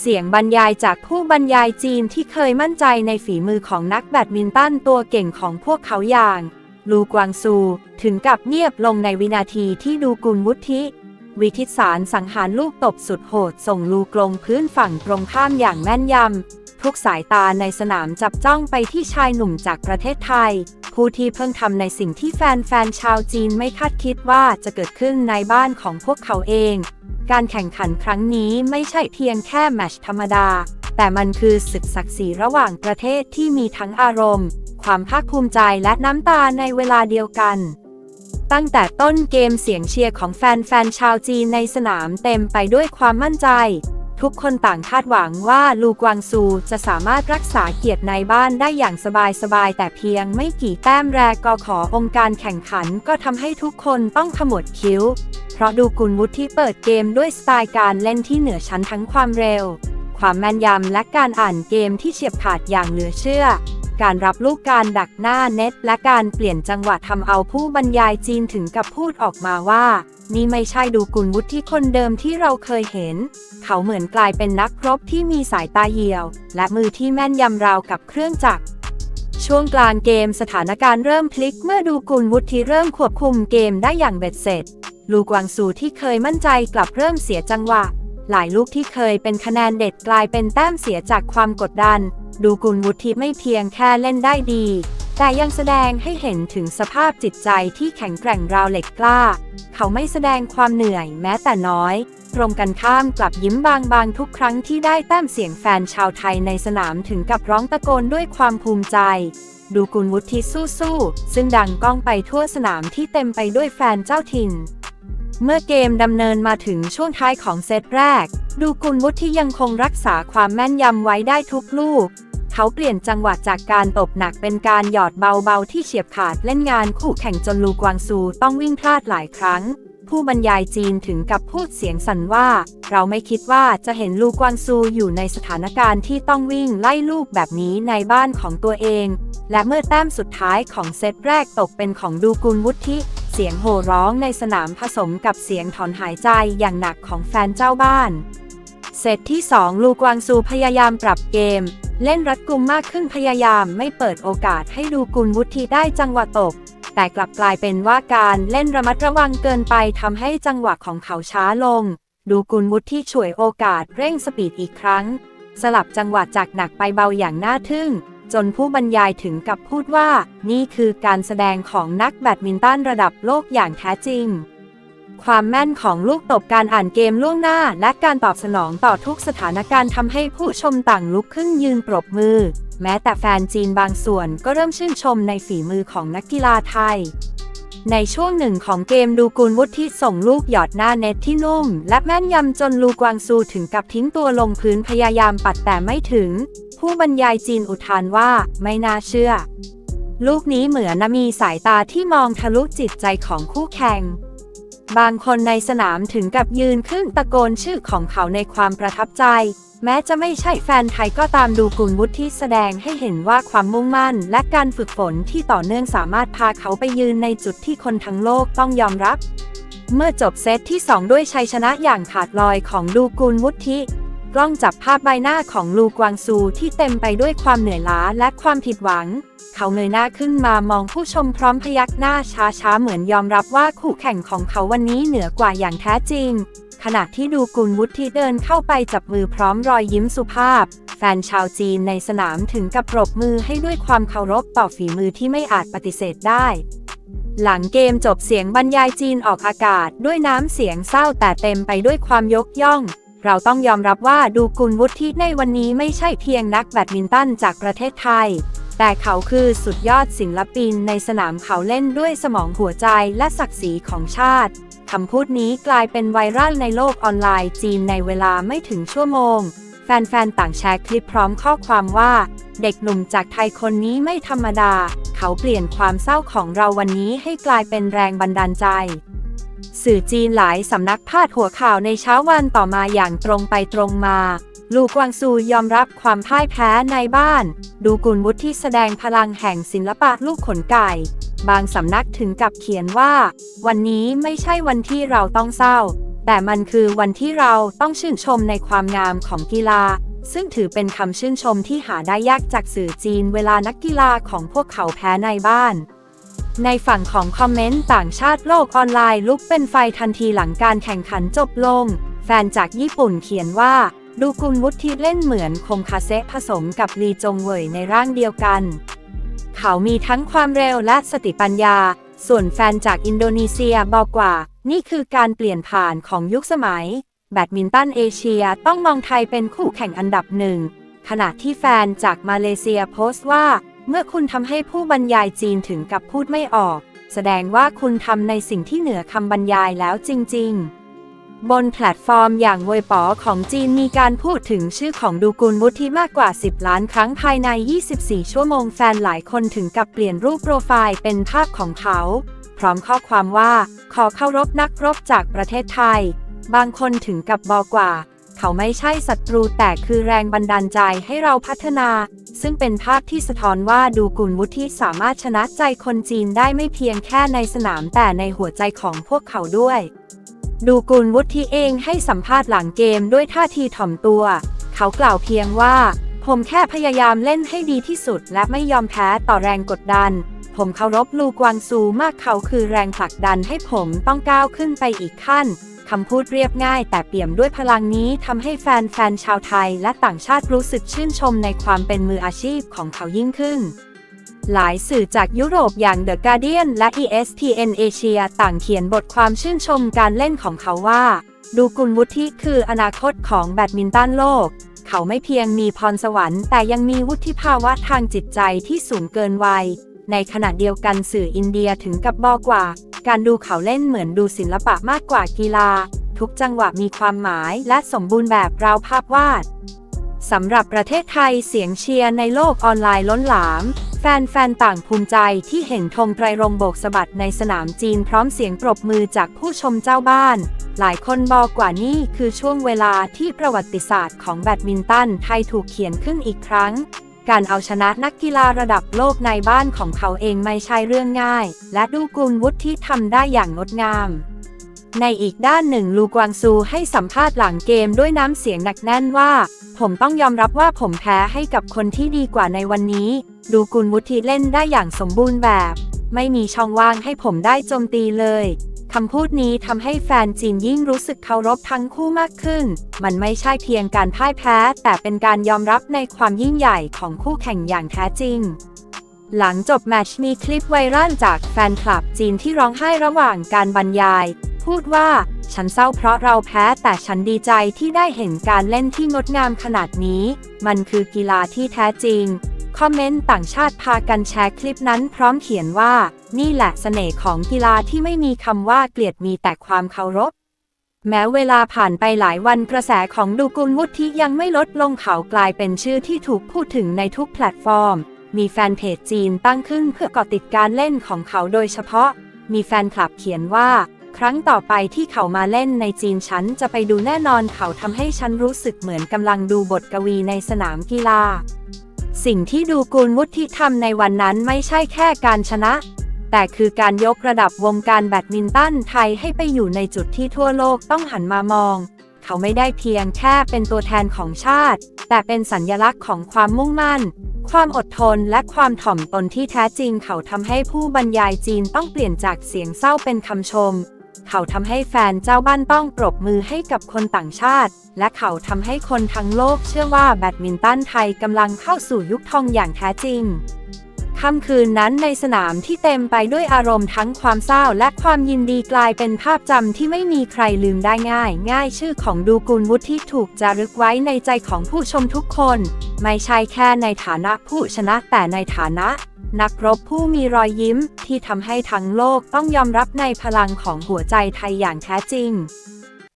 เสียงบรรยายจากผู้บรรยายจีนที่เคยมั่นใจในฝีมือของนักแบดมินตันตัวเก่งของพวกเขาอย่าง ลูกวางซู ถึงกับเงียบลงในวินาทีที่ดูกุลวุฒิ วิทิสารสังหารลูกตบสุดโหด ส่งลูกลงพื้นฝั่งตรงข้ามอย่างแม่นยำ ทุกสายตาในสนามจับจ้องไปที่ชายหนุ่มจากประเทศไทย ผู้ที่เพิ่งทำในสิ่งที่แฟนๆชาวจีนไม่คาดคิดว่าจะเกิดขึ้นในบ้านของพวกเขาเอง การแข่งขันครั้งนี้ไม่ใช่เพียงแค่แมชธรรมดา แต่มันคือศึกศักดิ์ศรีระหว่างประเทศที่มีทั้งอารมณ์ ความภาคภูมิใจและน้ำตาในเวลาเดียวกัน ตั้งแต่ต้นเกมเสียงเชียร์ของแฟนๆชาวจีนในสนามเต็มไปด้วยความมั่นใจ ทุกคนต่างคาดหวังว่าลูกวางซูจะสามารถรักษาเกียรติในบ้านได้อย่างสบายๆ แต่เพียงไม่กี่แต้มแรกก็ขอองค์การแข่งขันก็ทำให้ทุกคนต้องขมวดคิ้ว เพราะดูกุลวุฒิที่เปิดเกมด้วยสไตล์การเล่นที่เหนือชั้นทั้งความเร็ว ความแม่นยำและการอ่านเกมที่เฉียบขาดอย่างเหลือเชื่อ การรับลูกการดักหน้าเน็ต และการเปลี่ยนจังหวะทำเอาผู้บรรยายจีนถึงกับพูดออกมาว่า นี่ไม่ใช่ดูกุลวุฒิที่คนเดิมที่เราเคยเห็น เขาเหมือนกลายเป็นนักรบที่มีสายตาเหี่ยว และมือที่แม่นยำราวกับเครื่องจักรช่วงกลางเกมสถานการณ์เริ่มพลิกเมื่อดูกุลวุฒิเริ่มควบคุมเกมได้อย่างเบ็ดเสร็จ ลูกวางซูที่เคยมั่นใจกลับเริ่มเสียจังหวะ หลายลูกที่เคยเป็นคะแนนเด็ดกลายเป็นแต้มเสียจากความกดดัน ดูกุลวุฒิไม่เพียงแค่เล่นได้ดี แต่ยังแสดงให้เห็นถึงสภาพจิตใจที่แข็งแกร่งราวเหล็กกล้า เขาไม่แสดงความเหนื่อยแม้แต่น้อย ตรงกันข้ามกลับยิ้มบางๆทุกครั้งที่ได้แต้มเสียงแฟนชาวไทยในสนามถึงกับร้องตะโกนด้วยความภูมิใจ ดูกุลวุฒิสู้ๆซึ่งดังก้องไปทั่วสนามที่เต็มไปด้วยแฟนเจ้าถิ่น เมื่อเกมดำเนินมาถึงช่วงท้ายของเซตแรก ดูกุลวุฒิยังคงรักษาความแม่นยำไว้ได้ทุกลูก เขาเปลี่ยนจังหวะจากการตบหนักเป็นการหยอดเบาๆที่เฉียบขาดเล่นงานคู่แข่งจนลูกวางซูต้องวิ่งพลาดหลายครั้ง ผู้บรรยายจีนถึงกับพูดเสียงสั่นว่า เราไม่คิดว่าจะเห็นลูกวางซูอยู่ในสถานการณ์ที่ต้องวิ่งไล่ลูกแบบนี้ในบ้านของตัวเอง และเมื่อแต้มสุดท้ายของเซตแรกตกเป็นของดูกุลวุฒิ เสียงโห่ร้องในสนามผสมกับเสียงถอนหายใจอย่างหนักของแฟนเจ้าบ้าน เซตที่ 2 ลูกวางซูพยายามปรับเกม เล่นรัดกุมมากขึ้นพยายามไม่เปิดโอกาสให้ดูกุลวุฒิได้จังหวะตก แต่กลับกลายเป็นว่าการเล่นระมัดระวังเกินไปทำให้จังหวะของเขาช้าลง ดูกุลวุฒิฉวยโอกาสเร่งสปีดอีกครั้ง สลับจังหวะจากหนักไปเบาอย่างน่าทึ่ง จนผู้บรรยายถึงกับพูดว่า นี่คือการแสดงของนักแบดมินตันระดับโลกอย่างแท้จริง ความแม่นของลูกตบการอ่านเกมล่วงหน้า และการตอบสนองต่อทุกสถานการณ์ทำให้ผู้ชมต่างลุกขึ้นยืนปรบมือ แม้แต่แฟนจีนบางส่วนก็เริ่มชื่นชมในฝีมือของนักกีฬาไทยในช่วงหนึ่งของเกมดูกุลวุฒิส่งลูกหยอดหน้าเน็ตที่นุ่ม และแม่นยำจนลูกวางซูถึงกับทิ้งตัวลงพื้นพยายามปัดแต่ไม่ถึง ผู้บรรยายจีนอุทานว่า ไม่น่าเชื่อ ลูกนี้เหมือนมีสายตาที่มองทะลุจิตใจของคู่แข่ง บางคนในสนามถึงกับยืนขึ้นตะโกนชื่อของเขาในความประทับใจ แม้จะไม่ใช่แฟนไทยก็ตามดูกุลวุฒิที่แสดงให้เห็นว่าความมุ่งมั่น และการฝึกฝนที่ต่อเนื่องสามารถพาเขาไปยืนในจุดที่คนทั้งโลกต้องยอมรับเมื่อจบเซตที่ 2 ด้วยชัยชนะอย่างขาดลอยของดูกุลวุฒิ กล้องจับภาพใบหน้าของลูกวางซูที่เต็มไปด้วยความเหนื่อยล้าและความผิดหวัง เขาเงยหน้าขึ้นมามองผู้ชมพร้อมพยักหน้าช้าๆ เหมือนยอมรับว่าคู่แข่งของเขาวันนี้เหนือกว่าอย่างแท้จริง ขณะที่ดูกุลวุฒิเดินเข้าไปจับมือพร้อมรอยยิ้มสุภาพ แฟนชาวจีนในสนามถึงกับปรบมือให้ด้วยความเคารพต่อฝีมือที่ไม่อาจปฏิเสธได้หลังเกมจบเสียงบรรยายจีนออกอากาศด้วยน้ำเสียงเศร้าแต่เต็มไปด้วยความยกย่อง เราต้องยอมรับว่าดูกุลวุฒิในวันนี้ไม่ใช่เพียงนักแบดมินตันจากประเทศไทย แต่เขาคือสุดยอดศิลปินในสนามเขาเล่นด้วยสมองหัวใจและศักดิ์ศรีของชาติคำพูดนี้กลายเป็นไวรัลในโลกออนไลน์จีนในเวลาไม่ถึงชั่วโมง แฟนๆ ต่างแชร์คลิปพร้อมข้อความว่า เด็กหนุ่มจากไทยคนนี้ไม่ธรรมดา เขาเปลี่ยนความเศร้าของเราวันนี้ให้กลายเป็นแรงบันดาลใจ สื่อจีนหลายสำนักพาดหัวข่าวในเช้าวันต่อมาอย่างตรงไปตรงมา ลูกวางซูยอมรับความพ่ายแพ้ในบ้าน ดูกุลวุฒิที่แสดงพลังแห่งศิลปะลูกขนไก่ บางสำนักถึงกับเขียนว่า วันนี้ไม่ใช่วันที่เราต้องเศร้า แต่มันคือวันที่เราต้องชื่นชมในความงามของกีฬา ซึ่งถือเป็นคำชื่นชมที่หาได้ยากจากสื่อจีนเวลานักกีฬาของพวกเขาแพ้ในบ้าน ในฝั่งของคอมเมนต์ต่างชาติโลกออนไลน์ลุกเป็นไฟทันทีหลังการแข่งขันจบลง แฟนจากญี่ปุ่นเขียนว่า ดูกุลวุฒิเล่นเหมือนคมคาเซผสมกับลีจงเวยในร่างเดียวกัน เขามีทั้งความเร็วและสติปัญญา ส่วนแฟนจากอินโดนีเซียบอกว่า นี่คือการเปลี่ยนผ่านของยุคสมัย แบดมินตันเอเชียต้องมองไทยเป็นคู่แข่งอันดับหนึ่งขณะที่แฟนจากมาเลเซียโพสต์ว่า เมื่อคุณทำให้ผู้บรรยายจีนถึงกับพูดไม่ออก แสดงว่าคุณทำในสิ่งที่เหนือคำบรรยายแล้วจริง ๆบนแพลตฟอร์มอย่างเวยป๋อของจีนมีการพูดถึงชื่อของดูกุลวุฒิมากกว่า 10 ล้านครั้งภายใน 24 ชั่วโมงแฟนหลายคนถึงกับเปลี่ยนรูปโปรไฟล์เป็นภาพของเขา พร้อมข้อความว่า ขอเคารพนักรบจากประเทศไทย บางคนถึงกับบอกว่า เขาไม่ใช่ศัตรูแต่คือแรงบันดาลใจให้เราพัฒนา ซึ่งเป็นภาพที่สะท้อนว่าดูกุลวุฒิสามารถชนะใจคนจีนได้ไม่เพียงแค่ในสนามแต่ในหัวใจของพวกเขาด้วย ดูกุลวุฒิเองให้สัมภาษณ์หลังเกมด้วยท่าทีถ่อมตัว เขากล่าวเพียงว่า ผมแค่พยายามเล่นให้ดีที่สุด และไม่ยอมแพ้ต่อแรงกดดัน ผมเคารพลูกวางซูมากเขาคือแรงผลักดันให้ผมต้องก้าวขึ้นไปอีกขั้น คำพูดเรียบง่าย แต่เปี่ยมด้วยพลังนี้ทำให้แฟนๆชาวไทยและต่างชาติรู้สึกชื่นชมในความเป็นมืออาชีพของเขายิ่งขึ้นหลายสื่อจากยุโรปอย่าง The Guardian และ ESPN Asia ต่างเขียนบทความชื่นชมการเล่นของเขาว่า ดูกุลวุฒิคืออนาคตของแบดมินตันโลก เขาไม่เพียงมีพรสวรรค์ แต่ยังมีวุฒิภาวะทางจิตใจที่สูงเกินวัย ในขณะเดียวกันสื่ออินเดียถึงกับบอกว่า การดูเขาเล่นเหมือนดูศิลปะมากกว่ากีฬา ทุกจังหวะมีความหมายและสมบูรณ์แบบราวภาพวาดสำหรับประเทศไทยเสียงเชียร์ในโลกออนไลน์ล้นหลาม แฟนๆ ต่างภูมิใจที่เห็นธงไตรรงโบกสะบัดในสนามจีนพร้อมเสียงปรบมือจากผู้ชมเจ้าบ้าน หลายคนบอกกว่านี่คือช่วงเวลาที่ประวัติศาสตร์ของแบดมินตันไทยถูกเขียนขึ้นอีกครั้ง การเอาชนะนักกีฬาระดับโลกในบ้านของเขาเองไม่ใช่เรื่องง่าย และดูกุลวุฒิที่ทำได้อย่างงดงาม ในอีกด้านหนึ่งลูกวางซูให้สัมภาษณ์หลังเกมด้วยน้ำเสียงหนักแน่นว่า ผมต้องยอมรับว่าผมแพ้ให้กับคนที่ดีกว่าในวันนี้ ดูกุลวุฒิเล่นได้อย่างสมบูรณ์แบบ ไม่มีช่องว่างให้ผมได้โจมตีเลย คำพูดนี้ทำให้แฟนจีนยิ่งรู้สึกเคารพทั้งคู่มากขึ้น มันไม่ใช่เพียงการพ่ายแพ้ แต่เป็นการยอมรับในความยิ่งใหญ่ของคู่แข่งอย่างแท้จริง หลังจบแมตช์มีคลิปไวรัลจากแฟนคลับจีนที่ร้องไห้ระหว่างการบรรยาย พูดว่า ฉันเศร้าเพราะเราแพ้แต่ฉันดีใจที่ได้เห็นการเล่นที่งดงามขนาดนี้ มันคือกีฬาที่แท้จริง คอมเมนต์ต่างชาติพากันแชร์คลิปนั้นพร้อมเขียนว่า นี่แหละเสน่ห์ของกีฬาที่ไม่มีคำว่าเกลียดมีแต่ความเคารพ แม้เวลาผ่านไปหลายวันกระแสของดูกุลวุฒิยังไม่ลดลงเขากลายเป็นชื่อที่ถูกพูดถึงในทุกแพลตฟอร์ม มีแฟนเพจจีนตั้งขึ้นเพื่อกาะติดการเล่นของเขาโดยเฉพาะ มีแฟนคลับเขียนว่า ครั้งต่อไปที่เขามาเล่นในจีนฉันจะไปดูแน่นอนเขาทำให้ฉันรู้สึกเหมือนกำลังดูบทกวีในสนามกีฬา สิ่งที่ดูกูลวุฒิทำในวันนั้นไม่ใช่แค่การชนะ แต่คือการยกระดับวงการแบดมินตันไทยให้ไปอยู่ในจุดที่ทั่วโลกต้องหันมามอง เขาไม่ได้เพียงแค่เป็นตัวแทนของชาติ แต่เป็นสัญลักษณ์ของความมุ่งมั่น ความอดทนและความถ่อมตนที่แท้จริงเขาทำให้ผู้บรรยายจีนต้องเปลี่ยนจากเสียงเศร้าเป็นคำชม เขาทำให้แฟนเจ้าบ้านต้องปรบมือให้กับคนต่างชาติ และเขาทำให้คนทั้งโลกเชื่อว่าแบดมินตันไทยกำลังเข้าสู่ยุคทองอย่างแท้จริงค่ำคืนนั้นในสนามที่เต็มไปด้วยอารมณ์ทั้งความเศร้าและความยินดีกลายเป็นภาพจำที่ไม่มีใครลืมได้ง่าย ง่ายชื่อของดูกุลวุฒิที่ถูกจารึกไว้ในใจของผู้ชมทุกคน ไม่ใช่แค่ในฐานะผู้ชนะแต่ในฐานะ นักรบผู้มีรอยยิ้มที่ทำให้ทั้งโลกต้องยอมรับในพลังของหัวใจไทยอย่างแท้จริง